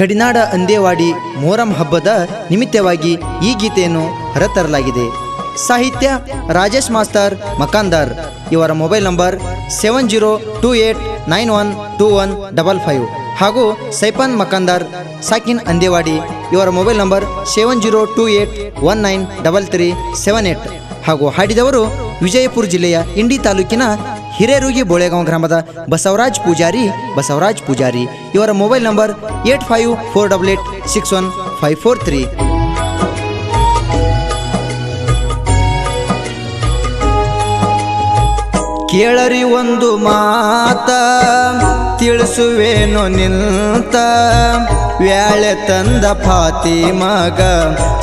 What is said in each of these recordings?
ಗಡಿನಾಡ ಅಂದೇವಾಡಿ ಮೋರಂ ಹಬ್ಬದ ನಿಮಿತ್ತವಾಗಿ ಈ ಗೀತೆಯನ್ನು ಹೊರತರಲಾಗಿದೆ. ಸಾಹಿತ್ಯ ರಾಜೇಶ್ ಮಾಸ್ತರ್ ಮಕಾಂದಾರ್. ಇವರ mobile number seven zero two eight nine one two one double five ಹಾಗೂ ಸೈಪನ್ ಮಕಾಂದಾರ್ ಸಾಕಿನ್ ಅಂದೇವಾಡಿ ಇವರ mobile number seven zero two eight one nine double three seven eight ಹಾಗೂ ಹಾಡಿದವರು ವಿಜಯಪುರ ಜಿಲ್ಲೆಯ ಇಂಡಿ ತಾಲೂಕಿನ ಹಿರೇರುಗಿ ಬೋಳೆಗಾಂವ್ ಗ್ರಾಮದ ಬಸವರಾಜ್ ಪೂಜಾರಿ ಬಸವರಾಜ್ ಪೂಜಾರಿ. ಇವರ mobile number eight five four double eight six one five four three. ಕೇಳರಿ ಒಂದು ಮಾತ. ತಿಳಿಸುವೇನು ನಿಂತ. ವ್ಯಾಳೆ ತಂದ ಫಾತಿ ಮಗ,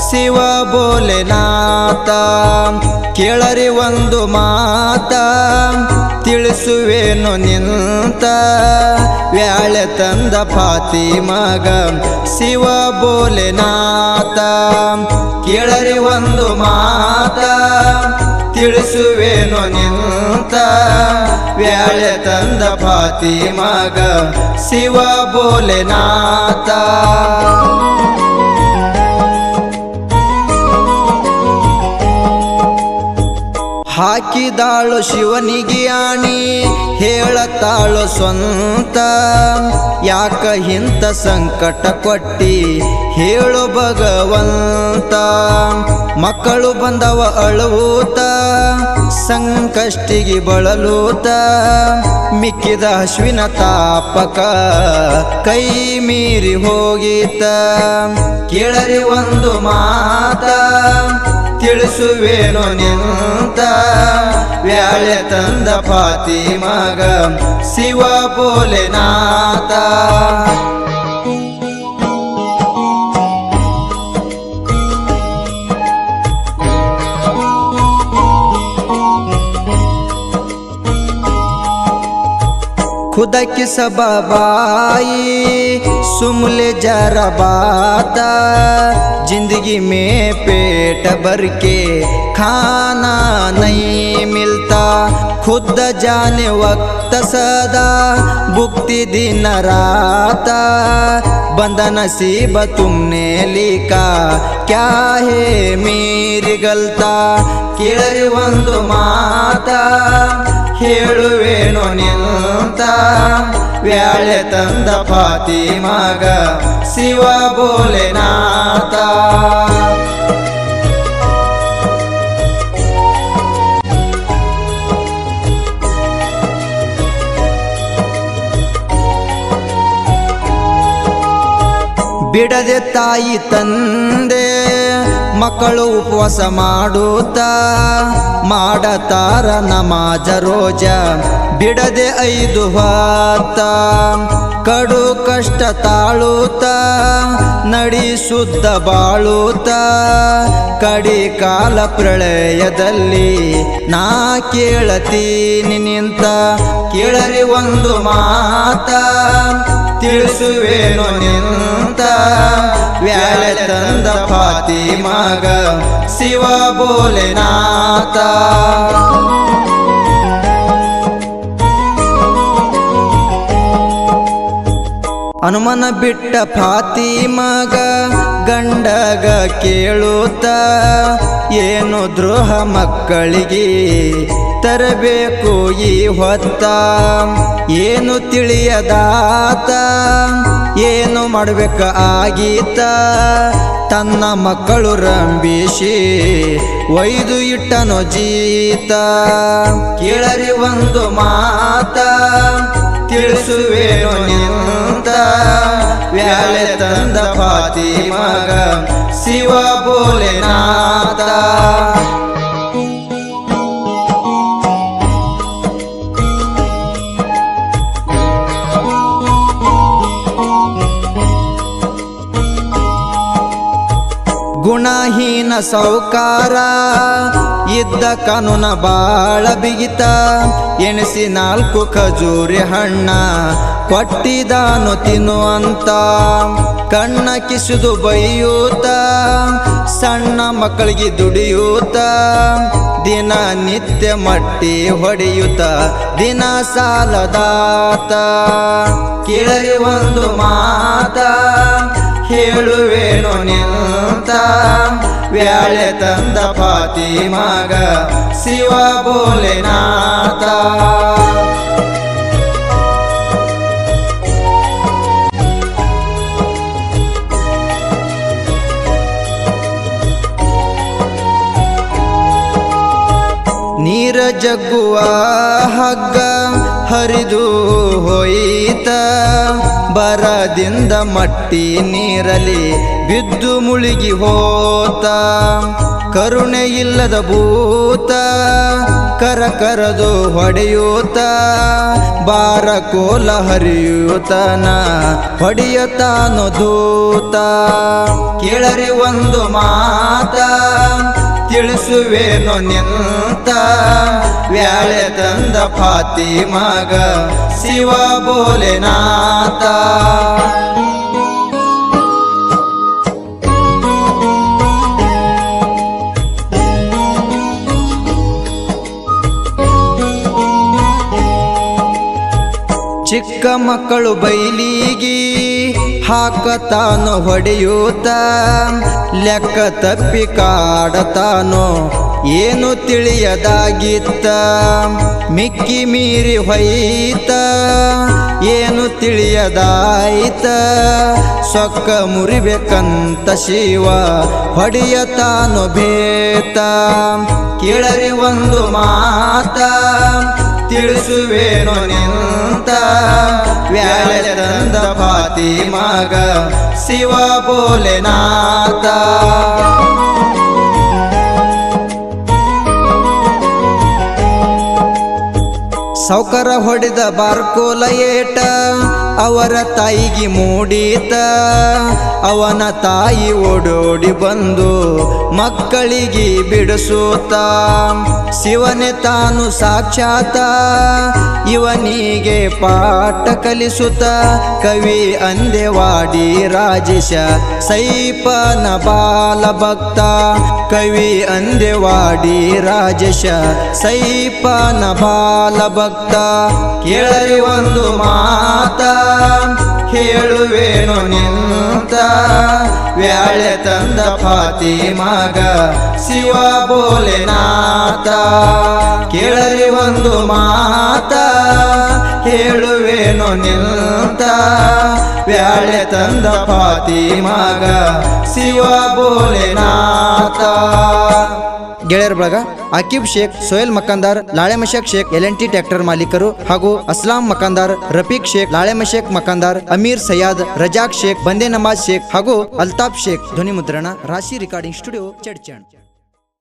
ಶಿವ ಬೋಲೆನಾಥ ಕೇಳರಿ ಒಂದು ಮಾತ, ತಿಳಿಸುವೇನು ನಿಂತ. ವ್ಯಾಳೆ ತಂದ ಫಾತಿ ಮಗ, ಶಿವ ಬೋಲೆನಾಥ ಕೇಳರಿ ಒಂದು ಮಾತ ತಿಳಿಸುವೇನು ನಿಂತ ವ್ಯಾಳೆ ತಂದ ಪಾತಿ ಮಗ ಶಿವ ಬೋಲೆನಾಥ ಹಾಕಿದಾಳು ಶಿವನಿಗೆ ಆಣಿ ಹೇಳತಾಳು ಸ್ವಂತ? ಯಾಕ ಇಂಥ ಸಂಕಟ ಕೊಟ್ಟಿ? ಹೇಳು ಭಗವಂತ. ಮಕ್ಕಳು ಬಂದವ ಅಳುವುತ ಸಂಕಷ್ಟಿಗೆ ಬಳಲೂತ. ಮಿಕ್ಕಿದ ಅಶ್ವಿನ ತಾಪಕ ಕೈ ಮೀರಿ ಹೋಗೀತ. ಕೇಳರಿ ಒಂದು ಮಾತ ತಿಳಿಸುವೇನು ನಿಂತ ವ್ಯಾಳೆ ತಂದ ಪಾತಿ ಮಗ ಶಿವ ಬೋಲೆನಾಥ. खुदा की सबाबाई सुमले जरा बाता जिंदगी में पेट भर के खाना नहीं मिलता खुद जाने वक्त सदा भुक्ति दिन राता बंद नसीब तुमने लिखा क्या है मेरी गलता ಕೇಳರಿ ಒಂದು ಮಾತ ಹೇಳುವೇನು ನಿಂತ ವ್ಯಾಳೆ ತಂದ ಪಾತಿ ಮಗ ಶಿವ ಬೋಲೆನಾಥ. ಬಿಡದೆ ತಾಯಿ ತಂದೆ, ಮಕ್ಕಳು ಉಪವಾಸ ಮಾಡುತ್ತ, ಮಾಡತಾರ ನಮಾಜ ರೋಜ, ಬಿಡದೆ ಐದು ಹಾತ ಕಡು ಕಷ್ಟ ತಾಳುತ್ತ, ನಡಿ ಶುದ್ಧ ಬಾಳುತ್ತ, ಕಡಿ ಕಾಲ ಪ್ರಳಯದಲ್ಲಿ ನಾ ಕೇಳತೀನಿ ನಿಂತ. ಕೇಳರಿ ಒಂದು ಮಾತ, ತಿಳಿಸುವೇನು ನಿಂತ. ವ್ಯಾಳೆ ತಂದ ಪಾತಿ ಮಗ ಶಿವ ಬೋಲೆನಾಥ ಹನುಮನ ಬಿಟ್ಟ ಪಾತಿ ಮಗ ಗಂಡಗ ಕೇಳುತ್ತ. ಏನು ದ್ರೋಹ ಮಕ್ಕಳಿಗೆ ತರಬೇಕು ಈ ಹೊತ್ತ. ಏನು ತಿಳಿಯದಾತ ಏನು ಮಾಡಬೇಕ ಆಗೀತ ತನ್ನ ಮಕ್ಕಳು ರಂಬಿಸಿ ಒಯ್ದು ಇಟ್ಟನೋ ಜೀತ. ಕೇಳರಿ ಒಂದು ಮಾತ, ತಿಳಿಸುವೇನು ನಿಂತ. ವ್ಯಾಳೆ ತಂದ ಪಾತಿ ಮಗ, ಶಿವ ಬೋಲೆನಾಥ. ಗುಣಹೀನ ಸೌಕಾರ ಇದ್ದ ಕಾನೂನ ಬಾಳ ಬಿಗಿತ. ಎಣಿಸಿ ನಾಲ್ಕು ಖಜೂರಿ ಹಣ್ಣ, ಕೊಟ್ಟಿದಾನು ತಿನ್ನುವಂತ ಕಣ್ಣ ಕಿಸಿದು ಬೈಯೂತ, ಸಣ್ಣ ಮಕ್ಕಳಿಗೆ ದುಡಿಯೂತ. ದಿನ ನಿತ್ಯ ಮಟ್ಟಿ ಹೊಡೆಯುತ್ತ ದಿನ ಸಾಲದಾತ. ಕೇಳರಿ ಒಂದು ಮಾತ ಹೇಳುವೇನು ನಿಂತ ವ್ಯಾಳೆ ತಂದ ಪಾತಿ ಮಗ ಶಿವ ಬೋಲೆನಾಥ ನೀರ ಜಗ್ಗುವ ಹಗ್ಗ ಹರಿದು ಹೋಯಿತ. ಬರದಿಂದ ಮಟ್ಟಿ ನೀರಲಿ ಬಿದ್ದು ಮುಳುಗಿ ಹೋತ. ಕರುಣೆ ಇಲ್ಲದ ಭೂತ, ಕರ ಕರದು ಹೊಡೆಯೂತ. ಬಾರ ಕೋಲ ಹರಿಯೂತನ ಹೊಡೆಯತಾನು ದೂತ. ಕೇಳರಿ ಒಂದು ಮಾತ. ತಿಳಿಸುವೇನು ನಿಂತ ವ್ಯಾಳೆ ತಂದ ಫಾತಿ ಮಗ ಶಿವ ಬೋಲೆನಾಥ ಚಿಕ್ಕ ಮಕ್ಕಳು ಬೈಲಿಗಿ ಹಾಕತಾನು ಹೊಡೆಯೂತ, ಲೆಕ್ಕ ತಪ್ಪಿ ಕಾಡತಾನು ಏನು ತಿಳಿಯದಾಗಿತ್ತ, ಮಿಕ್ಕಿ ಮೀರಿ ಹೊಯ್ತ, ಏನು ತಿಳಿಯದಾಯ್ತ, ಸೊಕ್ಕ ಮುರಿಬೇಕಂತ ಶಿವ, ಹೊಡೆಯತಾನು ಭೇತ, ಕೇಳರಿ ಒಂದು ಮಾತ ತಿಳಿಸುವೇನು ನಿಂತ. ವ್ಯಾಳೆ ತಂದ ಪಾತಿ ಮಗ ಶಿವ ಬೋಲೆನಾಥ ಸೌಕರ ಹೊಡೆದ ಬಾರ್ಕೋಲ ಏಟ ಅವರ ತಾಯಿಗೆ ಮೂಡಿತ. ಅವನ ತಾಯಿ ಓಡೋಡಿ ಬಂದು ಮಕ್ಕಳಿಗೆ ಬಿಡಿಸುತ್ತ. ಶಿವನೇ ತಾನು ಸಾಕ್ಷಾತ, ಇವನಿಗೆ ಪಾಠ ಕಲಿಸುತ್ತ. ಕವಿ ಅಂದೆವಾಡಿ ರಾಜೇಶ ಸೈಪನ ಬಾಲ ಭಕ್ತ. ಕವಿ ಅಂದೆವಾಡಿ ರಾಜೇಶ ಸೈಪನ ಬಾಲ ಭಕ್ತ. ಕೇಳರಿ ಒಂದು ಮಾತ. ಹೇಳುವೇನು ನಿಂತ, ವ್ಯಾಳೆ ತಂದ ಪಾತಿ ಮಗ, ಶಿವ ಬೋಲೆನಾಥ ಕೇಳಲಿ ಒಂದು ಮಾತ ಹೇಳುವೇನು ನಿಂತ, ವ್ಯಾಳೆ ತಂದ ಪಾತಿ ಮಗ, ಶಿವ ಬೋಲೆನಾಥ ಗೆಳೆಯರ ಬಳಗ Akib Shaikh Soyal Makandar Lalemshaikh Shaikh, L N T tractor ಮಾಲೀಕರು ಹಾಗೂ ಅಸ್ಲಾಂ ಮಕಾಂದಾರ್, ರಫೀಕ್ ಶೇಖ್ ಲಾಳೆಮಶೇಖ್ ಮಕಾಂದಾರ್, ಅಮೀರ್ ಸಯ್ಯಾದ್ ರಜಾಕ್ ಶೇಖ್, ಬಂದೆ ನಮಾಜ್ ಶೇಖ್ ಹಾಗೂ ಅಲ್ತಾಫ್ ಶೇಖ್ ಧ್ವನಿ ಮುದ್ರಣ ರಾಶಿ ರೆಕಾರ್ಡಿಂಗ್ ಸ್ಟುಡಿಯೋ, ಚಡ್ಚಣ್.